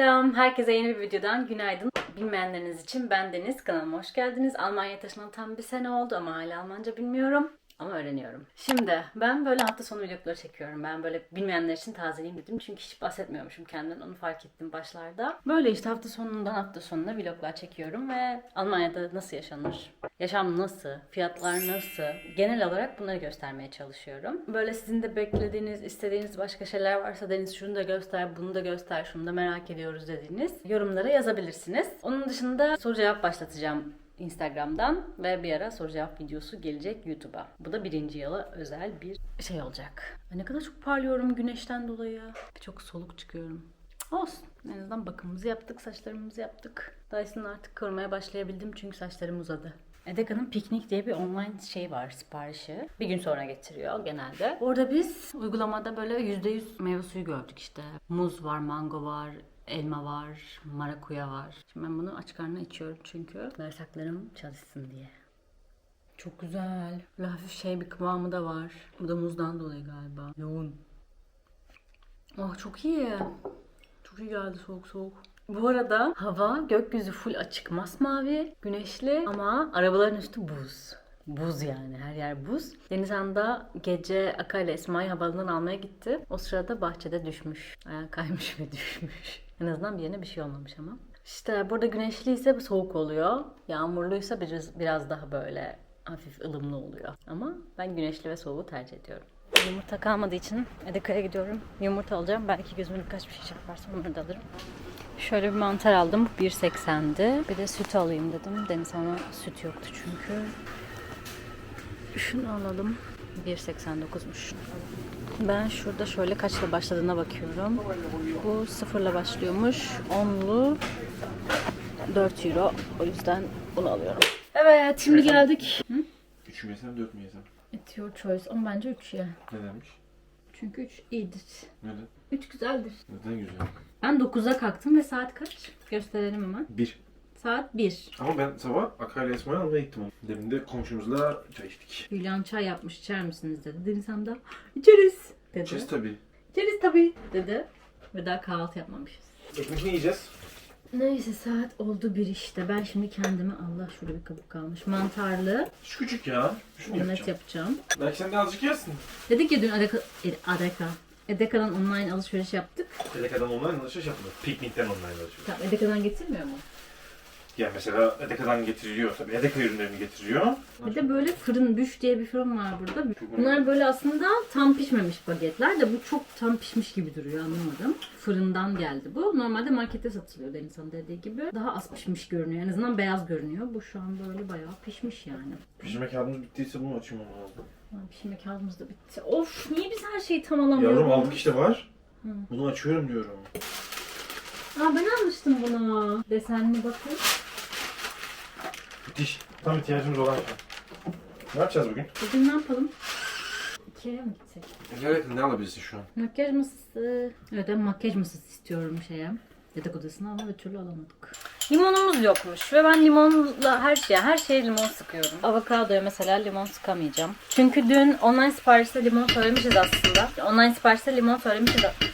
Selam, herkese yeni bir videodan günaydın. Bilmeyenleriniz için ben Deniz, kanalıma hoş geldiniz. Almanya'ya taşınalı tam bir sene oldu ama hala Almanca bilmiyorum. Ama öğreniyorum. Şimdi ben böyle hafta sonu vlogları çekiyorum. Ben böyle bilmeyenler için tazeleyeyim dedim. Çünkü hiç bahsetmiyormuşum kendimden. Onu fark ettim başlarda. Böyle işte hafta sonundan hafta sonuna vloglar çekiyorum ve Almanya'da nasıl yaşanır? Yaşam nasıl? Fiyatlar nasıl? Genel olarak bunları göstermeye çalışıyorum. Böyle sizin de beklediğiniz, istediğiniz başka şeyler varsa Deniz şunu da göster, bunu da göster, şunu da merak ediyoruz dediğiniz yorumlara yazabilirsiniz. Onun dışında soru cevap başlatacağım Instagram'dan ve bir ara soru cevap videosu gelecek YouTube'a. Bu da birinci yıla özel bir şey olacak. Ne kadar çok parlıyorum güneşten dolayı. Çok soluk çıkıyorum. Olsun. En azından bakımımızı yaptık, saçlarımızı yaptık. Dyson'ı artık kırmaya başlayabildim çünkü saçlarım uzadı. Edeka'nın piknik diye bir online şey var siparişi. Bir gün sonra getiriyor genelde. Orada biz uygulamada böyle %100 meyve suyu gördük işte. Muz var, mango var, elma var, marakuya var. Şimdi ben bunu aç karnına içiyorum çünkü bağırsaklarım çalışsın diye. Çok güzel. Böyle hafif şey bir kıvamı da var. Bu da muzdan dolayı galiba. Yoğun. Oh çok iyi. Çok iyi geldi soğuk soğuk. Bu arada hava gökyüzü full açık masmavi, güneşli ama arabaların üstü buz. Buz yani her yer buz. Denizhan da gece Aka ile Esma'yı havaalanından almaya gitti. O sırada bahçede düşmüş. Ayağı kaymış ve düşmüş. En azından bir yerine bir şey olmamış ama. İşte burada güneşliyse bu soğuk oluyor. Yağmurluysa biraz, biraz daha böyle hafif ılımlı oluyor. Ama ben güneşli ve soğuğu tercih ediyorum. Yumurta kalmadığı için Edeka'ya gidiyorum. Yumurta alacağım. Belki gözüme birkaç bir şey çarparsa onları da alırım. Şöyle bir mantar aldım. 1.80'di. Bir de süt alayım dedim. Deniz ama süt yoktu çünkü. Şunu alalım. 1.89'muş. Ben şurada şöyle kaçla başladığına bakıyorum. Bu sıfırla başlıyormuş. Onlu 4 euro. O yüzden bunu alıyorum. Evet şimdi geldik. Hı? 3 mü yesem 4 mü yesem? It's your choice. Ama bence 3 ya. Nedenmiş? Çünkü 3 iyidir. Neden? 3 güzeldir. Neden güzel? Ben 9'a kalktım ve saat kaç? Gösterelim hemen. 1. Saat 1. Ama ben sabah Akay'la Esma'yı almaya gittim. Demin de komşumuzla çay içtik. Hülyan çay yapmış içer misiniz dedi. Deniz Hanım da içeriz dedi. İçeriz tabii. İçeriz tabii dedi. Ve daha kahvaltı yapmamışız. Ekmek ne yiyeceğiz? Neyse saat oldu bir işte. Ben şimdi kendime Allah şurada bir kabuk kalmış. Mantarlı Şu küçük ya. Şunu omlet yapacağım. yapacağım. Belki sen de azıcık yersin. Dedik ya dün Adeka, e, Adeka. Edeka'dan online alışveriş yaptık. Edeka'dan online alışveriş yapmadık. Piknikten online alışveriş. Tamam Edeka'dan getirmiyor mu? Yani mesela Edeka'dan getiriliyor tabii. Edeka ürünlerini getiriyor. Bir de böyle fırın büş diye bir fırın var burada. Bunlar böyle aslında tam pişmemiş bagetler de bu çok tam pişmiş gibi duruyor anlamadım. Fırından geldi bu. Normalde markette satılıyor Denizhan'ın dediği gibi. Daha az pişmiş görünüyor. En azından beyaz görünüyor. Bu şu an böyle bayağı pişmiş yani. Pişirme kağıdımız bittiyse bunu açmam lazım. Ha, Pişirme kağıdımız da bitti. Of niye biz her şeyi tam alamıyoruz? Yavrum aldık işte var. Hı. Bunu açıyorum diyorum. Aa ben almıştım bunu. Desenli bakın. Müthiş. Tam ihtiyacımız olan şey. Ne yapacağız bugün? Bugün ne yapalım? Ikea'ya mı gitsek? Evet ne alabilirsin şu an? Makyaj masası. Evet ben makyaj masası istiyorum şeye. Yatak odasına ama bir türlü alamadık. Limonumuz yokmuş ve ben limonla her şeye, her şeye limon sıkıyorum. Avokadoya mesela limon sıkamayacağım. Çünkü dün online siparişte limon söylemişiz aslında. Online siparişte limon söylemişiz. Dün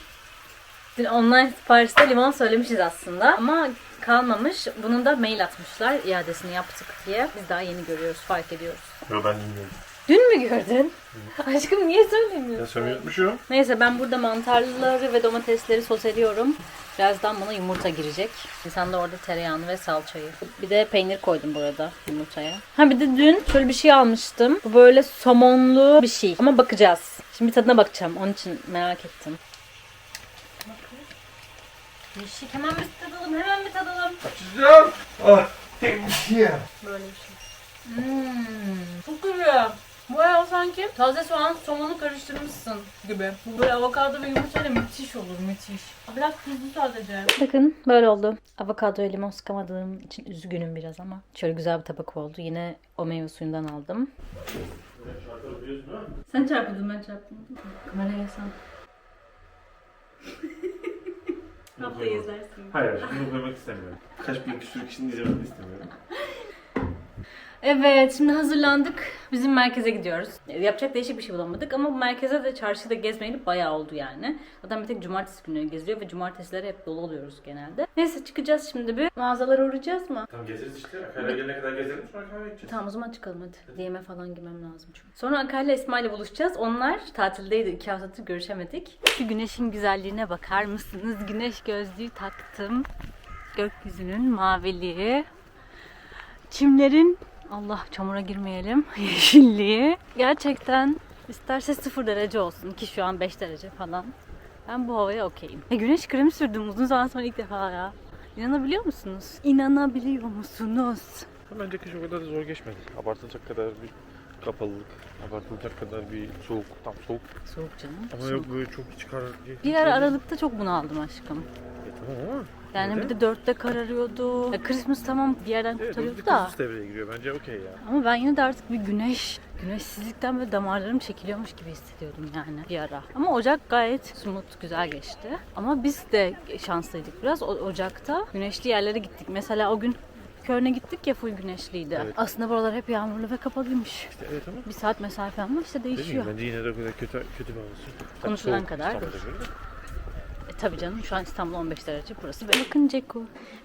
online siparişte limon söylemişiz aslında ama kalmamış. Bunun da mail atmışlar iadesini yaptık diye. Biz daha yeni görüyoruz, fark ediyoruz. Yok ben bilmiyorum. Dün mü gördün? Aşkım niye söylemiyorsun? Ya unutmuşum. Neyse ben burada mantarları ve domatesleri soseliyorum. Birazdan buna yumurta girecek. İnsan da orada tereyağını ve salçayı. Bir de peynir koydum burada yumurtaya. Ha bir de dün şöyle bir şey almıştım. Bu böyle somonlu bir şey. Ama bakacağız. Şimdi tadına bakacağım. Onun için merak ettim. Yeşil hemen bir tadalım. Hemen bir tadalım. Açacağım. Ah. Temizliğe. Böyle bir şey. Hmm, çok güzel. Bayağı sanki taze soğan somonu karıştırmışsın gibi. Bu böyle avokado ve yumurtayla müthiş olur müthiş. Biraz tuzlu sadece. Bakın böyle oldu. Avokadoya limon sıkamadığım için üzgünüm biraz ama. Şöyle güzel bir tabak oldu. Yine o meyve suyundan aldım. Sen çarpıldın ben çarptım. Kameraya yasam. Da izlersin. Hayır, bunu koymak istemiyorum. Kaç bin küsur kişinin izlemesini istemiyorum. Evet şimdi hazırlandık. Bizim merkeze gidiyoruz. Yapacak değişik bir şey bulamadık ama bu merkeze de çarşıda gezmeyeli bayağı oldu yani. Zaten bir tek cumartesi günleri geziyor ve cumartesileri hep dolu oluyoruz genelde. Neyse çıkacağız şimdi bir. Mağazalara uğrayacağız mı? Tamam gezeriz işte. Akayla gelene kadar gezelim sonra kahve içeceğiz. Tamam o zaman çıkalım hadi. DM'e falan girmem lazım çünkü. Sonra Esma ile buluşacağız. Onlar tatildeydi. iki haftadır görüşemedik. Şu güneşin güzelliğine bakar mısınız? Güneş gözlüğü taktım. Gökyüzünün maviliği. Çimlerin Allah çamura girmeyelim. Yeşilliği. Gerçekten isterse 0 derece olsun ki şu an 5 derece falan. Ben bu havaya okeyim. E, güneş kremi sürdüm uzun zaman sonra ilk defa ya. İnanabiliyor musunuz? İnanabiliyor musunuz? Bence kış o kadar da zor geçmedi. Abartılacak kadar bir kapalılık, abartılacak kadar bir soğuk, tam soğuk. Soğuk canım. Ama soğuk. yok böyle çok karar değil. Bir ara Aralık'ta çok bunaldım aşkım. E, tamam ama. Yani Neden? bir de dörtte kararıyordu. Ya Christmas tamam bir yerden Evet, kurtarıyordu da. Kıbrıs devreye giriyor. Bence okey ya. Ama ben yine de artık bir güneş, güneşsizlikten böyle damarlarım çekiliyormuş gibi hissediyordum yani bir ara. Ama Ocak gayet smooth, güzel geçti. Ama biz de şanslıydık biraz. O- Ocak'ta güneşli yerlere gittik. Mesela o gün Köln'e gittik ya full güneşliydi. Evet. Aslında buralar hep yağmurlu ve kapalıymış. İşte evet ama. Bir saat mesafe ama işte Değil değişiyor. mi? Bence yine de o kadar kötü, kötü bir havası. yok. Konuşulan soğuk kadar. Tabii canım şu an İstanbul 15 derece burası. Böyle. Bakın Ceko.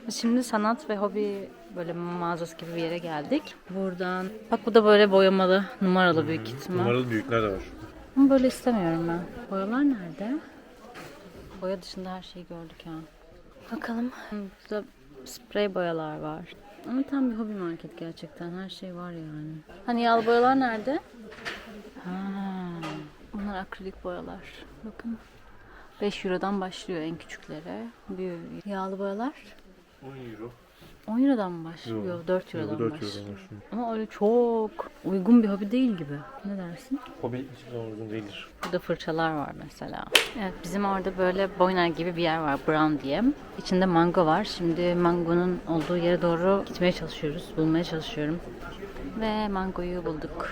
Biz şimdi sanat ve hobi böyle mağazası gibi bir yere geldik. Buradan bak bu da böyle boyamalı numaralı büyük ihtimal. Numaralı büyükler de var. Ama böyle istemiyorum ben. Boyalar nerede? Boya dışında her şeyi gördük ya. Bakalım. Burada sprey boyalar var. Ama tam bir hobi market gerçekten. Her şey var yani. Hani yağlı boyalar nerede? Ha, bunlar akrilik boyalar. Bakın. 5 Euro'dan başlıyor en küçükleri. Büyüğü. Yağlı boyalar 10 euro. 10 Euro'dan mı başlıyor? Yok. 4 Yok, Euro'dan 4 başlıyor. eurodan başlıyor. Ama öyle çok uygun bir hobi değil gibi. Ne dersin? Hobi hiçbir zaman uygun değildir. Burada fırçalar var mesela. Evet bizim orada böyle Boyner gibi bir yer var Brown diye. İçinde mango var. Şimdi mangonun olduğu yere doğru gitmeye çalışıyoruz. Bulmaya çalışıyorum. Ve mangoyu bulduk.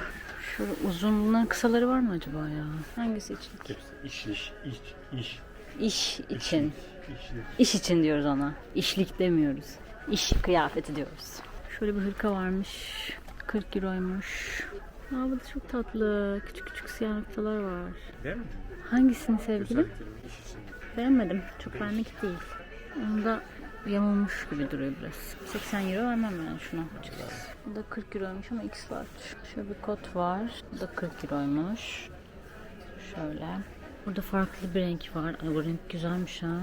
Şu uzun bunların kısaları var mı acaba ya? Hangisi için? Hepsi iş, iş, iş, iş. İş için. İşlik. İş için diyoruz ona. İşlik demiyoruz. İş kıyafeti diyoruz. Şöyle bir hırka varmış. 40 euroymuş. Aa bu da çok tatlı. Küçük küçük siyah noktalar var. Değil mi? Hangisini sevgilim? Beğenmedim. Çok benlik değil. Onda yamulmuş gibi duruyor biraz. 80 euro vermem yani şuna. Bu da 40 euroymuş ama X large. Şöyle bir kot var. Bu da 40 euroymuş. Şöyle. Burada farklı bir renk var. Ay bu renk güzelmiş ha.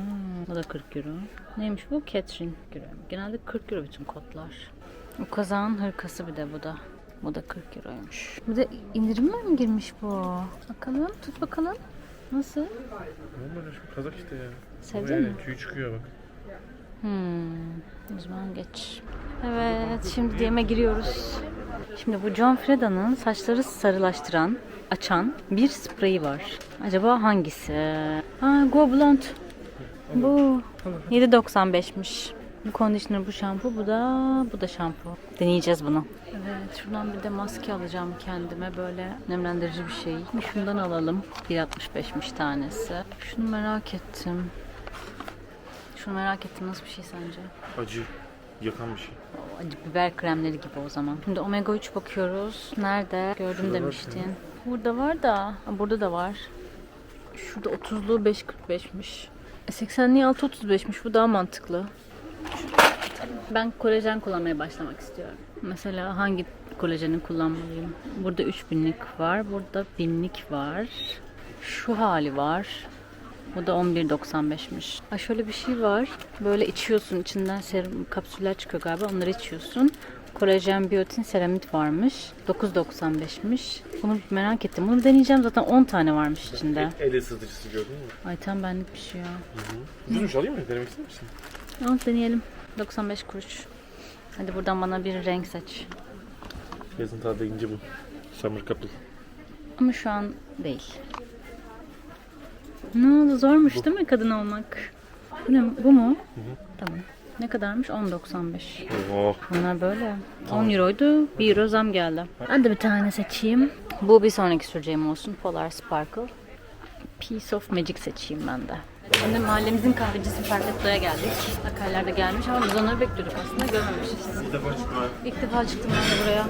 Bu da 40 euro. Neymiş bu? Catherine euro. Genelde 40 euro bütün kotlar. Bu kazağın hırkası bir de bu da. Bu da 40 euroymuş. Bir de indirimler mi girmiş bu? Bakalım tut bakalım. Nasıl? Normal aşkım kazak işte ya. Sevdin mi? Tüyü çıkıyor bak. Hmm, o zaman geç. Evet, şimdi DM'e giriyoruz. Şimdi bu John Freda'nın saçları sarılaştıran, açan bir spreyi var. Acaba hangisi? Ha, Go Blonde. Bu 7.95'miş. Bu conditioner, bu şampu, bu da bu da şampu. Deneyeceğiz bunu. Evet, şuradan bir de maske alacağım kendime böyle nemlendirici bir şey. Şundan alalım. 1.65'miş tanesi. Şunu merak ettim. Şunu merak ettim nasıl bir şey sence? Acı. Yakan bir şey. O acı biber kremleri gibi o zaman. Şimdi omega 3 bakıyoruz. Nerede? Gördüm Şurada var demiştin. senin. Burada var da. Burada da var. Şurada 30'lu 5.45'miş. E 80'liği 6.35'miş. Bu daha mantıklı. Ben kolajen kullanmaya başlamak istiyorum. Mesela hangi kolajeni kullanmalıyım? Burada 3000'lik var. Burada 1000'lik var. Şu hali var. Bu da 11.95'miş. Ha şöyle bir şey var. Böyle içiyorsun. içinden serum kapsüller çıkıyor galiba. Onları içiyorsun. Kolajen biyotin seramit varmış. 9.95'miş. Bunu merak ettim. Bunu deneyeceğim zaten 10 tane varmış içinde. El ısıtıcısı gördün mü? Ay tam benlik bir şey ya. Güzelmiş alayım mı? Denemek ister misin? Al deneyelim. 95 kuruş. Hadi buradan bana bir renk seç. Yazın tadı ince bu. Summer couple. Ama şu an değil. Ne oldu? Zormuş değil mi kadın olmak? Bu, ne, bu mu? Tamam. Ne kadarmış? 10.95. Oh. Bunlar böyle. 10 euroydu. 1 euro zam geldi. Ben de bir tane seçeyim. Bu bir sonraki süreceğim olsun. Polar Sparkle. Piece of Magic seçeyim ben de. Şimdi mahallemizin kahvecisi Perfetto'ya geldik. Akaylar da gelmiş ama biz onları bekliyorduk aslında görmemişiz. Bir defa çıktım. İlk defa çıktım ben de buraya.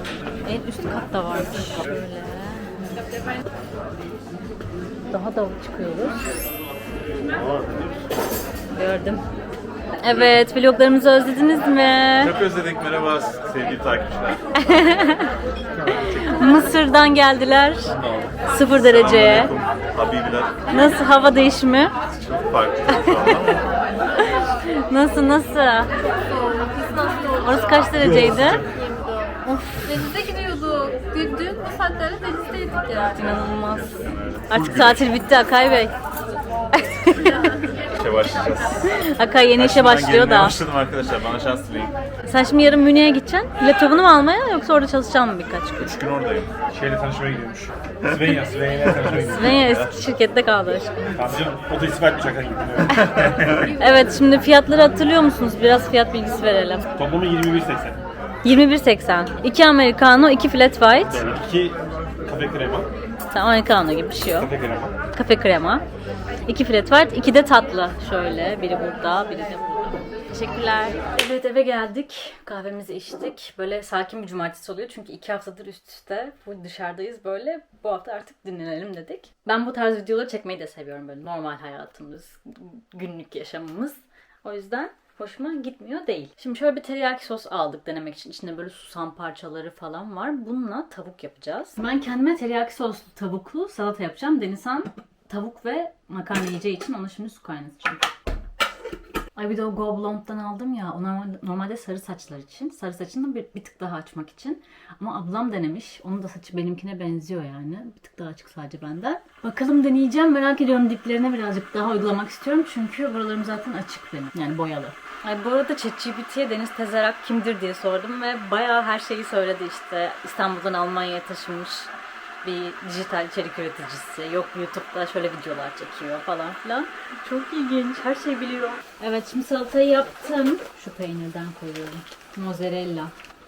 En üst kat da varmış. Şöyle. Daha da çıkıyoruz. Gördüm. Evet, vloglarımızı özlediniz mi? Çok özledik. Merhaba sevgili takipçiler. Mısır'dan geldiler. Sıfır dereceye. Habibiler. Nasıl hava değişimi? Çok farklı Nasıl nasıl? Orası kaç dereceydi? Saatlerde denizdeydik ya. İnanılmaz. Artık tatil bitti Akay Bey. işe başlayacağız. Akay yeni işe başlıyor gelmeye da. başladım arkadaşlar. Bana şans dileyin. Sen şimdi yarın Münih'e gideceksin. Laptopunu mu almaya yoksa orada çalışacaksın mı birkaç gün? 3 gün oradayım. Şeyle tanışmaya gidiyormuş. Svenja, Svenja'yla tanışmaya gidiyor. Ben ya eski şirkette kaldı aşkım. Tamam canım, o da istifa etmiş hakikaten gidiyor. Evet şimdi fiyatları hatırlıyor musunuz? Biraz fiyat bilgisi verelim. Toplamı 21.80. 21.80. 2 americano, 2 flat white. Yani iki kafe krema, Tamam americano gibi bir şey yok. kafe krema. Kafe krema. 2 flat white, 2 de tatlı. Şöyle biri burada, biri de burada. Teşekkürler. Evet eve geldik. Kahvemizi içtik. Böyle sakin bir cumartesi oluyor. Çünkü iki haftadır üst üste bu dışarıdayız böyle. Bu hafta artık dinlenelim dedik. Ben bu tarz videoları çekmeyi de seviyorum böyle normal hayatımız, günlük yaşamımız. O yüzden hoşuma gitmiyor değil. Şimdi şöyle bir teriyaki sos aldık denemek için. İçinde böyle susam parçaları falan var. Bununla tavuk yapacağız. Ben kendime teriyaki soslu tavuklu salata yapacağım. Denizhan tavuk ve makarna yiyeceği için ona şimdi su kaynatacağım. Ay bir de o Go Blonde'dan aldım ya. O normal- normalde sarı saçlar için. Sarı saçını bir, bir tık daha açmak için. Ama ablam denemiş. Onun da saçı benimkine benziyor yani. Bir tık daha açık sadece benden. Bakalım deneyeceğim. Merak ediyorum diplerine birazcık daha uygulamak istiyorum. Çünkü buralarım zaten açık benim. Yani boyalı. Ay bu arada ChatGPT'ye Deniz Tezerak kimdir diye sordum ve bayağı her şeyi söyledi işte. İstanbul'dan Almanya'ya taşınmış bir dijital içerik üreticisi. Yok YouTube'da şöyle videolar çekiyor falan filan. Çok ilginç. Her şeyi biliyor. Evet şimdi salatayı yaptım. Şu peynirden koyuyorum. Mozzarella.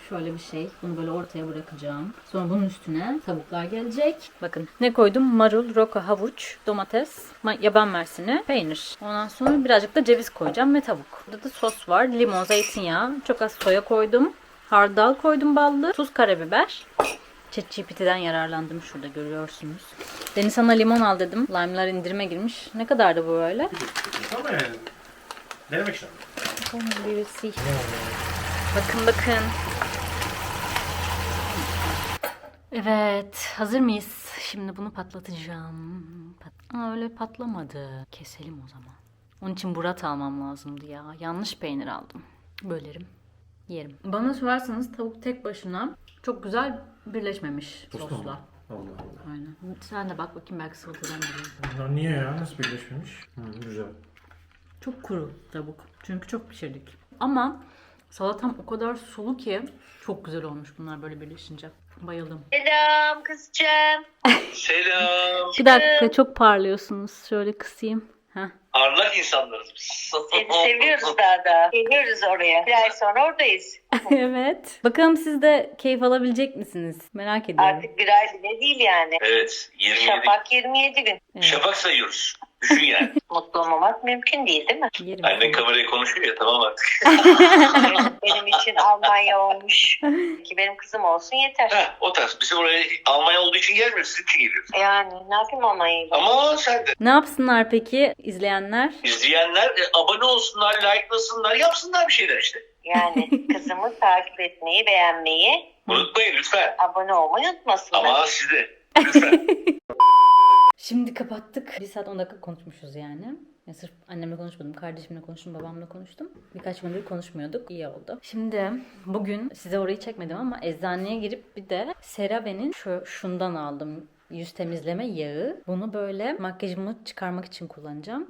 Şöyle bir şey. Bunu böyle ortaya bırakacağım. Sonra bunun üstüne tavuklar gelecek. Bakın ne koydum? Marul, roka, havuç, domates, ma- yaban mersini, peynir. Ondan sonra birazcık da ceviz koyacağım ve tavuk. Burada da sos var. Limon, zeytinyağı. Çok az soya koydum. Hardal koydum ballı. Tuz, karabiber. ChatGPT'den yararlandım şurada görüyorsunuz. Deniz sana limon al dedim. Lime'lar indirime girmiş. Ne kadardı bu böyle? Ama yani denemek. Birisi. Bakın bakın. Evet, hazır mıyız? Şimdi bunu patlatacağım. Pat Aa, öyle patlamadı. Keselim o zaman. Onun için burat almam lazımdı ya. Yanlış peynir aldım. Bölerim. Yerim. Bana sorarsanız tavuk tek başına çok güzel birleşmemiş sosla. Allah Allah. Aynen. Sen de bak bakayım belki salatadan biliyorsun. Bunlar niye ya? Nasıl birleşmemiş? Hı, güzel. Çok kuru tavuk. Çünkü çok pişirdik. Ama salatam o kadar sulu ki çok güzel olmuş bunlar böyle birleşince. Bayıldım. Selam kızcağım. Selam. Bir dakika çok parlıyorsunuz. Şöyle kısayım. Heh. Parlak insanlarız biz. Seni seviyoruz daha da. Geliyoruz oraya. Bir ay sonra oradayız. evet. Bakalım siz de keyif alabilecek misiniz? Merak ediyorum. Artık bir ay bile değil yani. Evet 27. Şafak 27 gün. Evet. Şafak sayıyoruz. Düşün yani. Mutlu olmamak mümkün değil değil mi? Yerim Annen kameraya konuşuyor ya tamam artık. benim için Almanya olmuş. Ki benim kızım olsun yeter. Heh, o tarz. Biz oraya Almanya olduğu için gelmiyoruz. Sizin için geliyoruz. Yani ne yapayım Almanya'yı? Ama sen de. Ne yapsınlar peki izleyenler? İzleyenler e, abone olsunlar, likelasınlar, yapsınlar bir şeyler işte. Yani kızımı takip etmeyi, beğenmeyi, Unutmayın lütfen. abone olmayı unutmasınlar. Ama siz de. Lütfen. Şimdi kapattık. Bir saat 10 dakika konuşmuşuz yani. Ya sırf annemle konuşmadım, kardeşimle konuştum, babamla konuştum. Birkaç gündür konuşmuyorduk. İyi oldu. Şimdi bugün size orayı çekmedim ama eczaneye girip bir de CeraVe'nin şu, şundan aldım. Yüz temizleme yağı. Bunu böyle makyajımı çıkarmak için kullanacağım.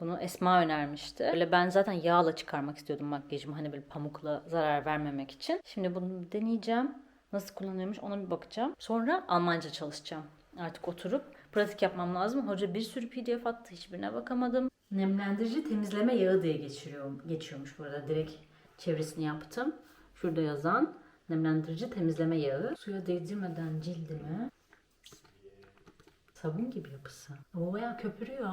Bunu Esma önermişti. Böyle ben zaten yağla çıkarmak istiyordum makyajımı. Hani böyle pamukla zarar vermemek için. Şimdi bunu deneyeceğim. Nasıl kullanıyormuş ona bir bakacağım. Sonra Almanca çalışacağım. Artık oturup pratik yapmam lazım. Hoca bir sürü pdf attı. Hiçbirine bakamadım. Nemlendirici temizleme yağı diye geçiriyor, geçiyormuş bu arada. Direkt çevresini yaptım. Şurada yazan nemlendirici temizleme yağı. Suya değdirmeden cildime sabun gibi yapısı. Ama bayağı köpürüyor.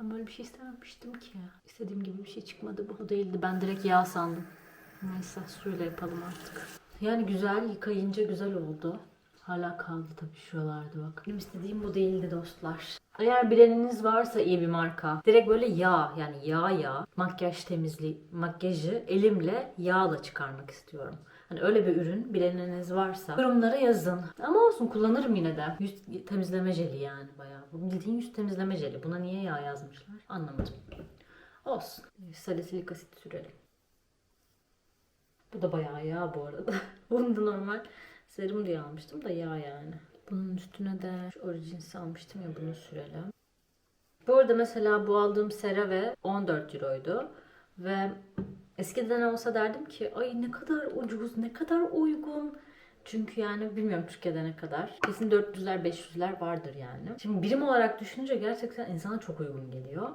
Ben böyle bir şey istememiştim ki. İstediğim gibi bir şey çıkmadı bu. Bu değildi. Ben direkt yağ sandım. Neyse suyla yapalım artık. Yani güzel yıkayınca güzel oldu. Hala kaldı tabii şuralarda bak. Benim istediğim bu değildi dostlar. Eğer bileniniz varsa iyi bir marka. Direkt böyle yağ yani yağ yağ makyaj temizliği makyajı elimle yağla çıkarmak istiyorum. Hani öyle bir ürün bileniniz varsa yorumlara yazın. Ama olsun kullanırım yine de. Yüz temizleme jeli yani bayağı. Bu bildiğin yüz temizleme jeli. Buna niye yağ yazmışlar? Anlamadım. Olsun. Salisilik asit sürelim. Bu da bayağı yağ bu arada. Bunu da normal serum diye almıştım da yağ yani. Bunun üstüne de şu Origins'i almıştım ya bunu sürelim. Bu arada mesela bu aldığım CeraVe 14 euroydu. Ve eskiden olsa derdim ki ay ne kadar ucuz, ne kadar uygun. Çünkü yani bilmiyorum Türkiye'de ne kadar. Kesin 400'ler 500'ler vardır yani. Şimdi birim olarak düşününce gerçekten insana çok uygun geliyor.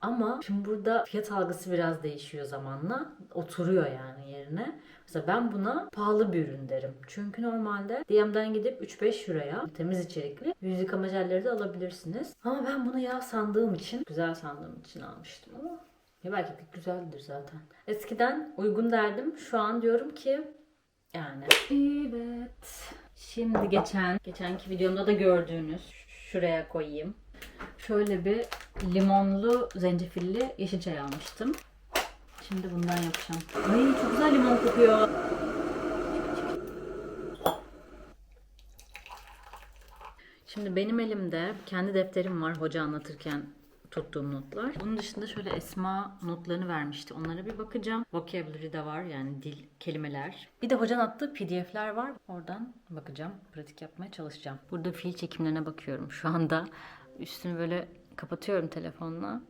Ama şimdi burada fiyat algısı biraz değişiyor zamanla. Oturuyor yani yerine. Mesela ben buna pahalı bir ürün derim. Çünkü normalde DM'den gidip 3-5 euroya temiz içerikli yüz yıkama jelleri de alabilirsiniz. Ama ben bunu yağ sandığım için, güzel sandığım için almıştım ama ya belki de güzeldir zaten. Eskiden uygun derdim. Şu an diyorum ki yani. Evet. Şimdi geçen, geçenki videomda da gördüğünüz şuraya koyayım. Şöyle bir limonlu, zencefilli yeşil çay almıştım. Şimdi bundan yapacağım. Ay çok güzel limon kokuyor. Şimdi benim elimde kendi defterim var hoca anlatırken tuttuğum notlar. Bunun dışında şöyle Esma notlarını vermişti. Onlara bir bakacağım. Vocabulary de var yani dil, kelimeler. Bir de hocanın attığı pdf'ler var. Oradan bakacağım. Pratik yapmaya çalışacağım. Burada fiil çekimlerine bakıyorum şu anda. Üstünü böyle kapatıyorum telefonla.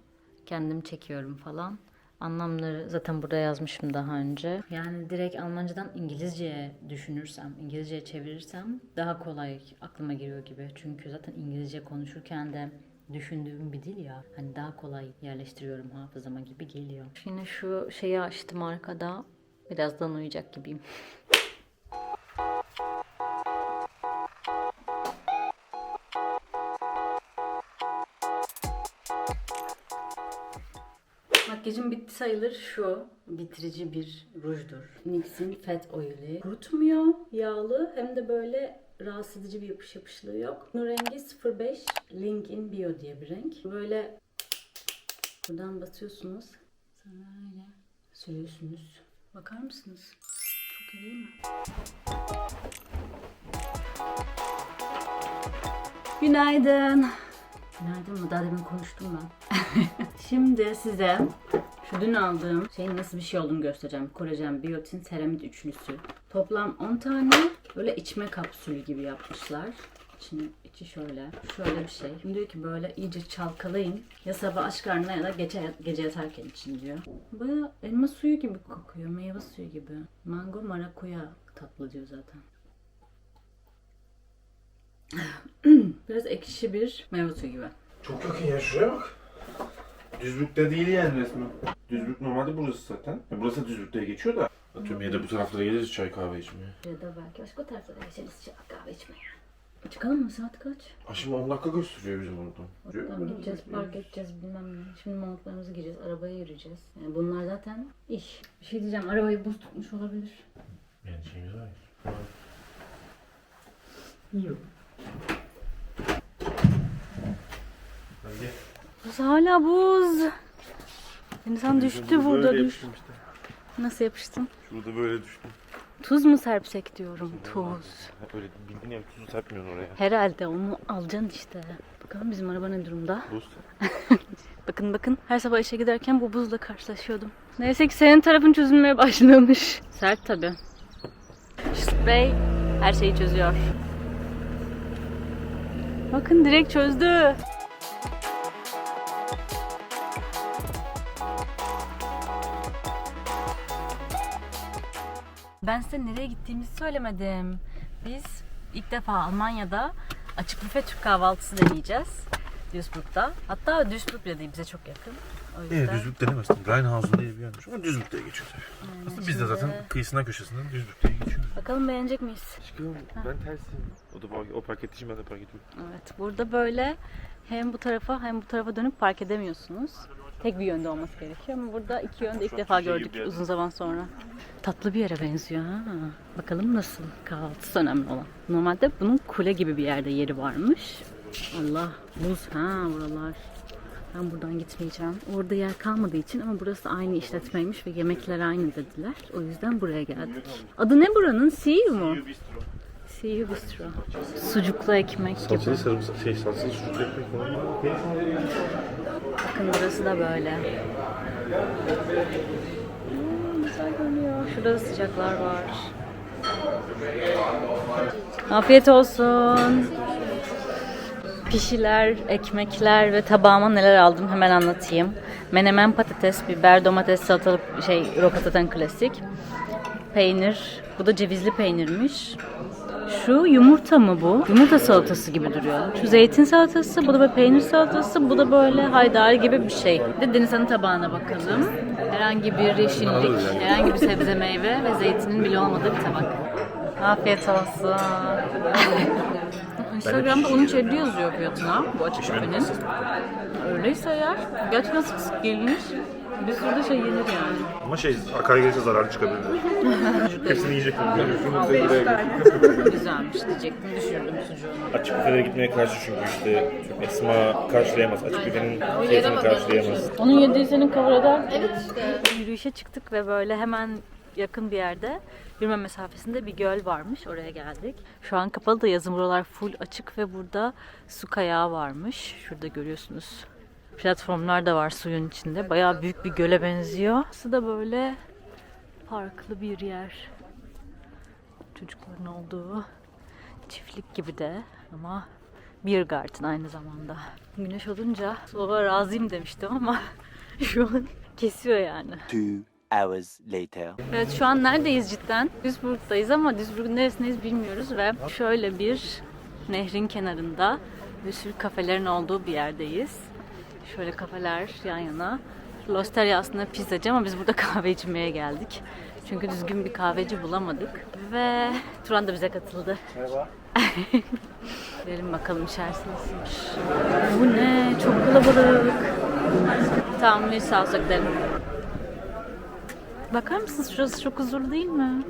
Kendim çekiyorum falan. Anlamları zaten burada yazmışım daha önce. Yani direkt Almancadan İngilizceye düşünürsem, İngilizceye çevirirsem daha kolay aklıma giriyor gibi. Çünkü zaten İngilizce konuşurken de düşündüğüm bir dil ya. Hani daha kolay yerleştiriyorum hafızama gibi geliyor. Şimdi şu şeyi açtım arkada. Birazdan uyuyacak gibiyim. Makyajım bitti sayılır. Şu bitirici bir rujdur. NYX'in Fat Oil'i. Kurutmuyor, yağlı hem de böyle rahatsız edici bir yapış yapışlığı yok. Bunun rengi 05 Link in Bio diye bir renk. Böyle buradan basıyorsunuz. Sonra öyle sürüyorsunuz. Bakar mısınız? Çok iyi değil mi? Günaydın. Günaydın mı? Daha demin konuştum ben. Şimdi size şu dün aldığım şeyin nasıl bir şey olduğunu göstereceğim. Kolajen, biyotin, seramit üçlüsü. Toplam 10 tane böyle içme kapsülü gibi yapmışlar. İçini, içi şöyle. Şöyle bir şey. Şimdi diyor ki böyle iyice çalkalayın. Ya sabah aç karnına ya da gece, gece yatarken için diyor. Baya elma suyu gibi kokuyor. Meyve suyu gibi. Mango marakuya tatlı diyor zaten. Biraz ekşi bir meyve suyu gibi. Çok yakın ya şuraya bak. Düzlükte değil yani resmen. Düzlük normalde burası zaten. Ya burası düzlükte geçiyor da. Atıyorum ya da bu taraflara geliriz çay kahve içmeye. Ya da belki başka tarafta da geçeriz çay kahve içmeye. Çıkalım mı? Saat kaç? Ha şimdi 10 dakika gösteriyor bizim oradan. Tamam gideceğiz, park edeceğiz bilmem ne. Şimdi montlarımızı giyeceğiz, arabaya yürüyeceğiz. Yani bunlar zaten iş. Bir şey diyeceğim, arabayı buz tutmuş olabilir. Yani şey güzel. Yok. Buz hala buz. İnsan düştü burada düş. Nasıl yapıştın? Şurada böyle düştüm. Tuz mu serpsek diyorum, tuz. Öyle bildin ya tuzu serpmiyorsun oraya. Herhalde onu alacaksın işte. Bakalım bizim araba ne durumda? Buz. Bakın bakın her sabah işe giderken bu buzla karşılaşıyordum. Neyse ki senin tarafın çözülmeye başlamış. Sert tabi. Sprey her şeyi çözüyor. Bakın direkt çözdü. Ben size nereye gittiğimizi söylemedim. Biz ilk defa Almanya'da açık büfe Türk kahvaltısı deneyeceğiz. Duisburg'da. Hatta Duisburg bile değil bize çok yakın. O Evet yüzden düzlük denemezsin. Rheinhausen diye bir yermiş ama düzlükteye geçiyor tabii. Aslında biz de zaten kıyısından köşesinden düzlükteye geçiyoruz. bakalım beğenecek miyiz? Aşkım ben tersim. O da park, o park için ben de park ediyorum. Evet burada böyle hem bu tarafa hem bu tarafa dönüp park edemiyorsunuz. Tek bir yönde olması gerekiyor ama burada iki yönde ilk defa şey gördük uzun zaman sonra. Tatlı bir yere benziyor ha. Bakalım nasıl? Kahvaltısı önemli olan. Normalde bunun kule gibi bir yerde yeri varmış. Allah buz ha buralar. Ben buradan gitmeyeceğim. Orada yer kalmadığı için ama burası aynı işletmeymiş ve yemekler aynı dediler. O yüzden buraya geldik. Adı ne buranın? See you mu? See you Bistro. Sucuklu ekmek gibi. Salçalı sarımsak, şey salçalı sucuklu ekmek falan. Bakın burası da böyle. Hmm, güzel görünüyor. Şurada da sıcaklar var. Afiyet olsun. Pişiler, ekmekler ve tabağıma neler aldım hemen anlatayım. Menemen patates, biber, domates, salatalık, şey rokazaten klasik. Peynir, bu da cevizli peynirmiş. Şu yumurta mı bu? Yumurta salatası gibi duruyor. Şu zeytin salatası, bu da böyle peynir salatası, bu da böyle haydari gibi bir şey. Bir de Denizhan'ın tabağına bakalım. Herhangi bir yeşillik, herhangi bir sebze meyve ve zeytinin bile olmadığı bir tabak. Afiyet olsun. Instagram'da 13.50 yazıyor fiyatına bu açık büfenin. Öyleyse eğer gerçekten sık sık gelinir. Bir sürü de şey yenir yani. Ama şey akar gelirse zarar çıkabilir. Hepsini yiyecek Güzelmiş diyecektim. Düşürdüm sucuğunu. Açık büfelere gitmeye karşı çünkü işte Esma karşılayamaz. Açık büfenin keyfini karşılayamaz. Onun yediği senin kabul eder. Evet işte. Yürüyüşe çıktık ve böyle hemen yakın bir yerde yürüme mesafesinde bir göl varmış. Oraya geldik. Şu an kapalı da yazın buralar full açık ve burada su kayağı varmış. Şurada görüyorsunuz. Platformlar da var suyun içinde. Bayağı büyük bir göle benziyor. Burası da böyle parklı bir yer. Çocukların olduğu çiftlik gibi de ama bir garden aynı zamanda. Güneş olunca soğuğa razıyım demiştim ama şu an kesiyor yani. Two hours later. Evet şu an neredeyiz cidden? Duisburg'dayız ama Duisburg'un neresindeyiz bilmiyoruz ve şöyle bir nehrin kenarında bir sürü kafelerin olduğu bir yerdeyiz. Şöyle kafeler yan yana. Losteria aslında pizzacı ama biz burada kahve içmeye geldik. Çünkü düzgün bir kahveci bulamadık. Ve Turan da bize katıldı. Merhaba. Gidelim bakalım içerisi nasılmış. Bu ne? Çok kalabalık. Tamam sağ olsa gidelim. Bakar mısınız şurası çok huzurlu değil mi?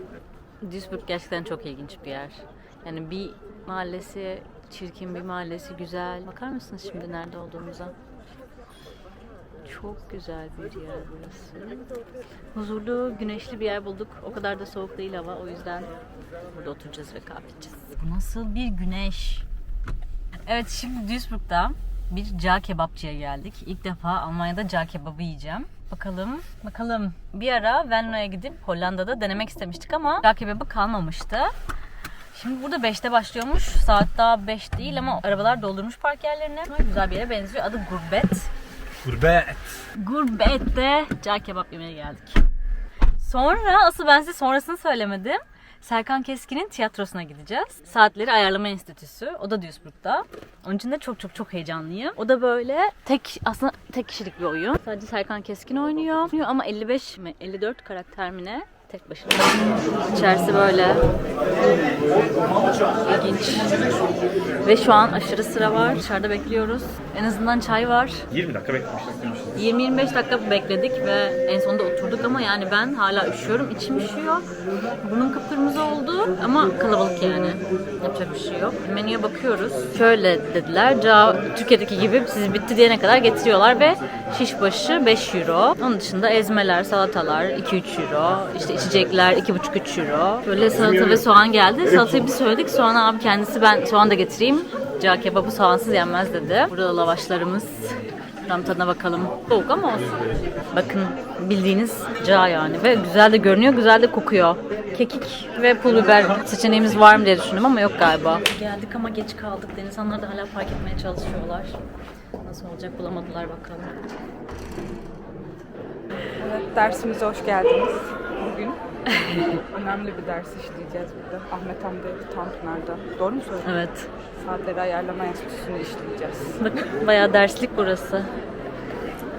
Duisburg gerçekten çok ilginç bir yer. Yani bir mahallesi çirkin, bir mahallesi güzel. Bakar mısınız şimdi nerede olduğumuza? Çok güzel bir yer burası. Huzurlu, güneşli bir yer bulduk. O kadar da soğuk değil hava. O yüzden burada oturacağız ve kahve içeceğiz. Nasıl bir güneş? Evet şimdi Duisburg'da bir cağ kebapçıya geldik. İlk defa Almanya'da cağ kebabı yiyeceğim. Bakalım, bakalım. Bir ara Venlo'ya gidip Hollanda'da denemek istemiştik ama cağ kebabı kalmamıştı. Şimdi burada 5'te başlıyormuş. Saat daha 5 değil ama arabalar doldurmuş park yerlerini. Güzel bir yere benziyor. Adı Gurbet. Gurbet. Gurbet'te cağ kebap yemeye geldik. Sonra asıl ben size sonrasını söylemedim. Serkan Keskin'in tiyatrosuna gideceğiz. Saatleri Ayarlama Enstitüsü. O da Duisburg'da. Onun için de çok çok çok heyecanlıyım. O da böyle tek aslında tek kişilik bir oyun. Sadece Serkan Keskin oynuyor. Ama 55 mi 54 karakter mi ne? Tek başına. İçerisi böyle. İlginç. Ve şu an aşırı sıra var. Dışarıda bekliyoruz. En azından çay var. 20 dakika beklemişiz. 20-25 dakika bekledik ve en sonunda oturduk ama yani ben hala üşüyorum. içim üşüyor. Burnum kıpkırmızı oldu ama kalabalık yani. Yapacak bir şey yok. Menüye bakıyoruz. Şöyle dediler. Türkiye'deki gibi siz bitti diyene kadar getiriyorlar ve şiş başı 5 euro. Onun dışında ezmeler, salatalar 2-3 euro. İşte içecekler 2,5-3 euro. Böyle salata ve soğan geldi. Salatayı bir söyledik. Sonra abi kendisi ben soğan da getireyim. Cağ kebabı soğansız yenmez dedi. Burada da lavaşlarımız. Şuranın tadına bakalım. Soğuk ama olsun. Bakın bildiğiniz cağ yani. Ve güzel de görünüyor, güzel de kokuyor. Kekik ve pul biber seçeneğimiz var mı diye düşündüm ama yok galiba. Geldik ama geç kaldık. İnsanlar da hala park etmeye çalışıyorlar. Nasıl olacak bulamadılar bakalım. Evet, dersimize hoş geldiniz. Bugün önemli bir ders işleyeceğiz burada. Ahmet Hamdi Tanpınar'da. Doğru mu söyledim? Evet. Saatleri ayarlama enstitüsünü işleyeceğiz. Bak bayağı derslik burası.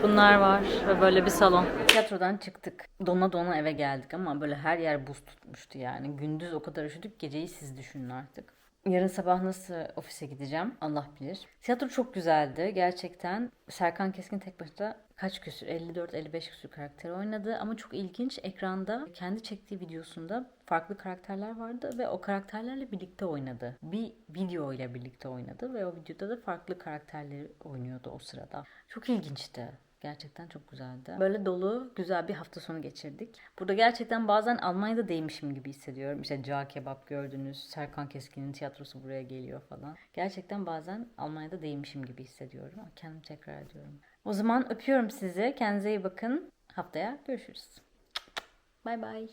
Bunlar var ve böyle bir salon. Tiyatrodan çıktık. Dona dona eve geldik ama böyle her yer buz tutmuştu yani. Gündüz o kadar üşüdük geceyi siz düşünün artık. Yarın sabah nasıl ofise gideceğim Allah bilir. Tiyatro çok güzeldi gerçekten. Serkan Keskin tek başına kaç küsür 54-55 küsür karakter oynadı ama çok ilginç ekranda kendi çektiği videosunda farklı karakterler vardı ve o karakterlerle birlikte oynadı. Bir video ile birlikte oynadı ve o videoda da farklı karakterleri oynuyordu o sırada. Çok ilginçti. Gerçekten çok güzeldi. Böyle dolu, güzel bir hafta sonu geçirdik. Burada gerçekten bazen Almanya'da değmişim gibi hissediyorum. İşte Cağ Kebap gördünüz, Serkan Keskin'in tiyatrosu buraya geliyor falan. Gerçekten bazen Almanya'da değmişim gibi hissediyorum. Kendimi tekrar ediyorum. O zaman öpüyorum sizi. Kendinize iyi bakın. Haftaya görüşürüz. Bay bay.